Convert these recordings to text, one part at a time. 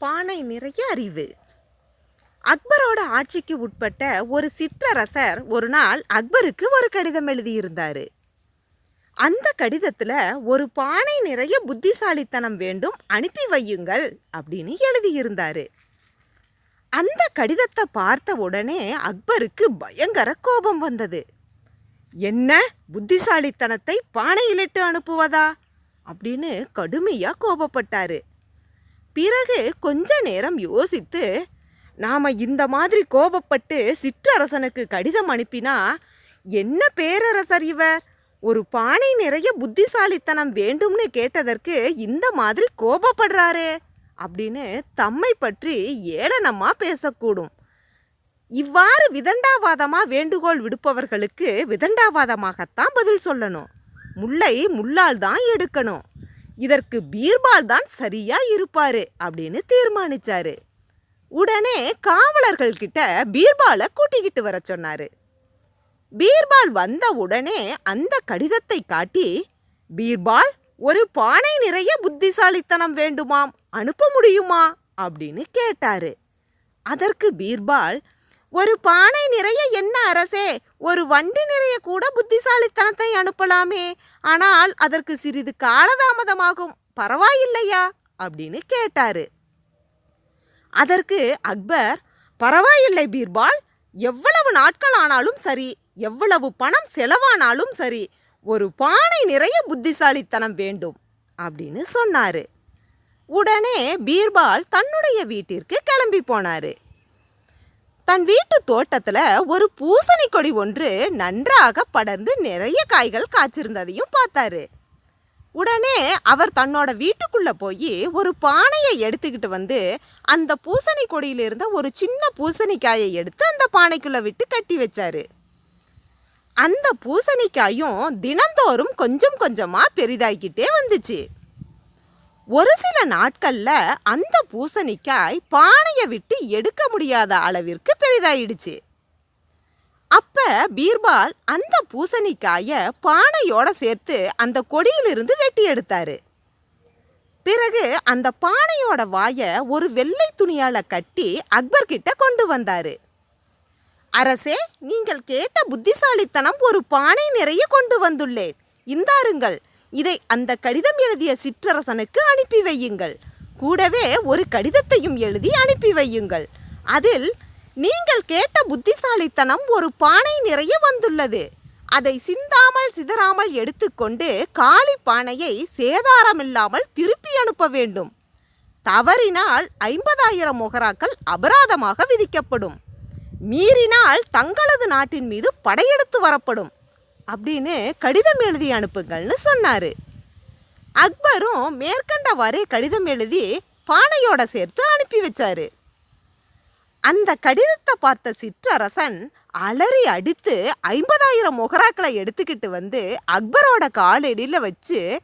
பானை நிறைய அறிவு. அக்பரோட ஆட்சிக்கு உட்பட்ட ஒரு சிற்றரசர் ஒரு நாள் அக்பருக்கு ஒரு கடிதம் எழுதியிருந்தார். அந்த கடிதத்தில் ஒரு பானை நிறைய புத்திசாலித்தனம் வேண்டும் அனுப்பி வையுங்கள் அப்படின்னு எழுதியிருந்தார். அந்த கடிதத்தை பார்த்த உடனே அக்பருக்கு பயங்கர கோபம் வந்தது. என்ன? புத்திசாலித்தனத்தை பானையிலிட்டு அனுப்புவதா? அப்படின்னு கடுமையாக கோபப்பட்டாரு. பிறகு கொஞ்ச நேரம் யோசித்து நாம் இந்த மாதிரி கோபப்பட்டு சிற்றரசனுக்கு கடிதம் அனுப்பினா என்ன பேரரசர் இவர்? ஒரு பானை நிறைய புத்திசாலித்தனம் வேண்டும்னு கேட்டதற்கு இந்த மாதிரி கோபப்படுறாரே அப்படின்னு தம்மை பற்றி ஏளனமாக பேசக்கூடும். இவ்வாறு விதண்டாவாதமாக வேண்டுகோள் விடுப்பவர்களுக்கு விதண்டாவாதமாகத்தான் பதில் சொல்லணும். முல்லை முள்ளால் தான் எடுக்கணும். இதற்கு பீர்பால் தான் சரியா இருப்பாரு அப்படின்னு தீர்மானிச்சாரு. உடனே காவலர்கள் கிட்ட பீர்பாலை கூட்டிக்கிட்டு வர சொன்னாரு. பீர்பால் வந்த உடனே அந்த கடிதத்தை காட்டி பீர்பால் ஒரு பானை நிறைய புத்திசாலித்தனம் வேண்டுமாம் அனுப்ப முடியுமா? அப்படின்னு கேட்டாரு. அதற்கு பீர்பால் ஒரு பானை நிறைய அரசே ஒரு வண்டி நிறைய கூட புத்திசாலித்தனத்தை அனுப்பலாமே. ஆனால் அதற்கு சிறிது காலதாமதமாகும். பரவாயில்லையா? அப்படின்னு கேட்டாரு. அதற்கு அக்பர் பரவாயில்லை பீர்பால். எவ்வளவு நாட்கள் ஆனாலும் சரி எவ்வளவு பணம் செலவானாலும் சரி ஒரு பானை நிறைய புத்திசாலித்தனம் வேண்டும் அப்படின்னு சொன்னாரு. உடனே பீர்பால் தன்னுடைய வீட்டிற்கு கிளம்பி போனாரு. தன் வீட்டு தோட்டத்துல ஒரு பூசணி கொடி ஒன்று நன்றாக படர்ந்து நிறைய காய்கள் காய்ச்சிருந்ததையும் பார்த்தாரு. உடனே அவர் தன்னோட வீட்டுக்குள்ள போய் ஒரு பானையை எடுத்துக்கிட்டு வந்து அந்த பூசணி கொடியில இருந்த ஒரு சின்ன பூசணிக்காயை எடுத்து அந்த பானைக்குள்ள விட்டு கட்டி வச்சாரு. அந்த பூசணிக்காயும் தினந்தோறும் கொஞ்சம் கொஞ்சமா பெரிதாகிக்கிட்டே வந்துச்சு. ஒரு சில நாட்களில் அந்த பூசணிக்காய் பானையை விட்டு எடுக்க முடியாத அளவிற்கு இதாயிடுச்சு. அப்ப பீர்பால் அந்த பூசணிக்காய பானையோட சேர்த்து அந்த கொடியிலிருந்து வெட்டி எடுத்தாரு. பிறகு அந்த பானையோட வாய ஒரு வெள்ளை துணியால கட்டி அக்பர் கிட்ட கொண்டு வந்தாரு. அரசே நீங்கள் கேட்ட புத்திசாலித்தனம் ஒரு பானை நிறைய கொண்டு வந்துள்ளேன். இந்தாருங்கள் இதை அந்த கடிதம் எழுதிய சிற்றரசனுக்கு அனுப்பி வையுங்கள். கூடவே ஒரு கடிதத்தையும் எழுதி அனுப்பி வையுங்கள். அதில் நீங்கள் கேட்ட புத்திசாலித்தனம் ஒரு பானை நிறைய வந்துள்ளது. அதை சிந்தாமல் சிதறாமல் எடுத்துக்கொண்டு காலி பானையை சேதாரமில்லாமல் திருப்பி அனுப்ப வேண்டும். தவறினால் ஐம்பதாயிரம் மொகராக்கள் அபராதமாக விதிக்கப்படும். மீறினால் தங்களது நாட்டின் மீது படையெடுத்து வரப்படும். அப்படின்னு கடிதம் எழுதி அனுப்புங்கள்னு சொன்னார். அக்பரும் மேற்கண்டவாறு கடிதம் எழுதி பானையோட சேர்த்து அனுப்பி வச்சாரு. அந்த கடிதத்தை பார்த்த சிற்றரசன் அலறி அடித்து ஐம்பதாயிரம் மொகராக்களை எடுத்துக்கிட்டு வந்து அக்பரோட காலடியில் வச்சு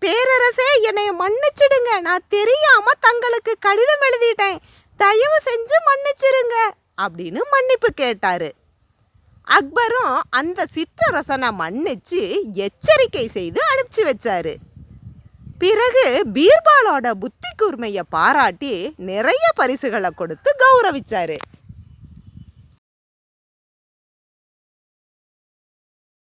பேரரசே என்னை மன்னிச்சிடுங்க. நான் தெரியாம தங்களுக்கு கடிதம் எழுதிட்டேன். தயவு செஞ்சு மன்னிச்சிருங்க அப்படின்னு மன்னிப்பு கேட்டாரு. அக்பரும் அந்த சிற்றரசனை மன்னிச்சு எச்சரிக்கை செய்து அனுப்பிச்சு வச்சாரு. பிறகு பீர்பாலோட புத்தி கூர்மையை பாராட்டி நிறைய பரிசுகளை கொடுத்து கௌரவிச்சாரு.